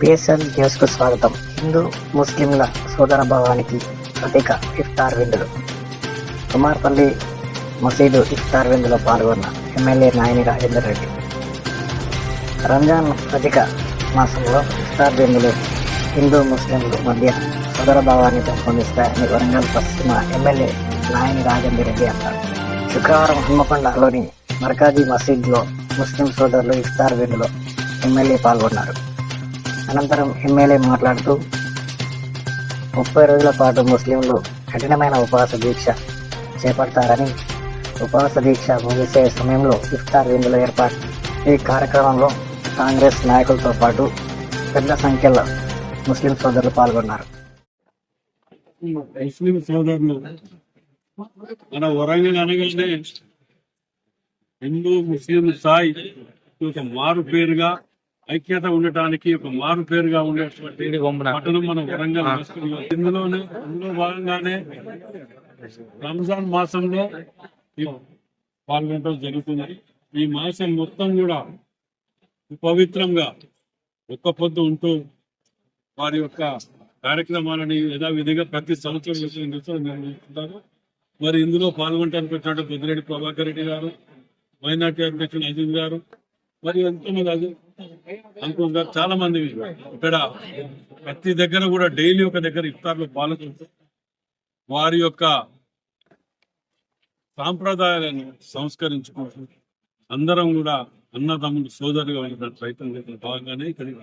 BSL న్యూస్కు స్వాగతం. హిందూ ముస్లింల సోదర భావానికి ప్రతీక ఇఫ్తార్ విందులు. కుమార్పల్లి మసీదు ఇఫ్తార్ విందులో పాల్గొన్న ఎమ్మెల్యే నాయని రాజేందర్ రెడ్డి. రంజాన్ అధిక మాసంలో ఇఫ్తార్ విందులు హిందూ ముస్లింల మధ్య సోదర భావాన్ని పెంపొందిస్తాయని వరంగల్ పశ్చిమ ఎమ్మెల్యే నాయని రాజేందర్ రెడ్డి అన్నారు శుక్రవారం హన్మకొండలోని మర్కాజీ మసీద్లో ముస్లిం సోదరులు ఇఫ్తార్ విందులో ఎమ్మెల్యే పాల్గొన్నారు. అనంతరం ఎమ్మెల్యే మాట్లాడుతూ ముప్పై రోజుల పాటు ముస్లింలు కఠినమైన ఉపవాస దీక్ష చేపడతారని ఉపవాస దీక్ష ముగిసే సమయంలో ఇఫ్తార్ విందుల ఏర్పాటు. ఈ కార్యక్రమంలో కాంగ్రెస్ నాయకులతో పాటు పెద్ద సంఖ్యలో ముస్లిం సోదరులు పాల్గొన్నారు. ముస్లిం సోదరులు మన వరంగల్ అనగానే హిందూ ముస్లిం సాయి మారు పేరుగా ఐక్యత ఉండటానికి ఒక మారు పేరుగా ఉండేటువంటి పట్టణం మన వరంగల్. ఇందులోనే ఇందులో భాగంగానే రంజాన్ మాసంలో పాల్గొనడం జరుగుతుంది. ఈ మాసం మొత్తం కూడా పవిత్రంగా ఒక్క పొద్దు ఉంటూ వారి యొక్క కార్యక్రమాలని యథావిధిగా ప్రతి సంవత్సరం నిర్వహిస్తుంటారు. మరి ఇందులో పాల్గొనడానికి వచ్చినట్టు పెద్దిరెడ్డి ప్రభాకర్ రెడ్డి గారు మైనార్టీ అధ్యక్షులు అజిత్ గారు మరి ఎంతోమంది అంకుల్ గారు చాలా మంది ఇక్కడ ప్రతి దగ్గర కూడా డైలీ ఒక దగ్గర ఇఫ్తార్లు పాల్గొంటారు వారి యొక్క సాంప్రదాయాలను సంస్కరించుకుంటూ అందరం కూడా అన్నదమ్ముడు సోదరుగా ఉన్న ప్రయత్నం భాగంగానే ఇక్కడికి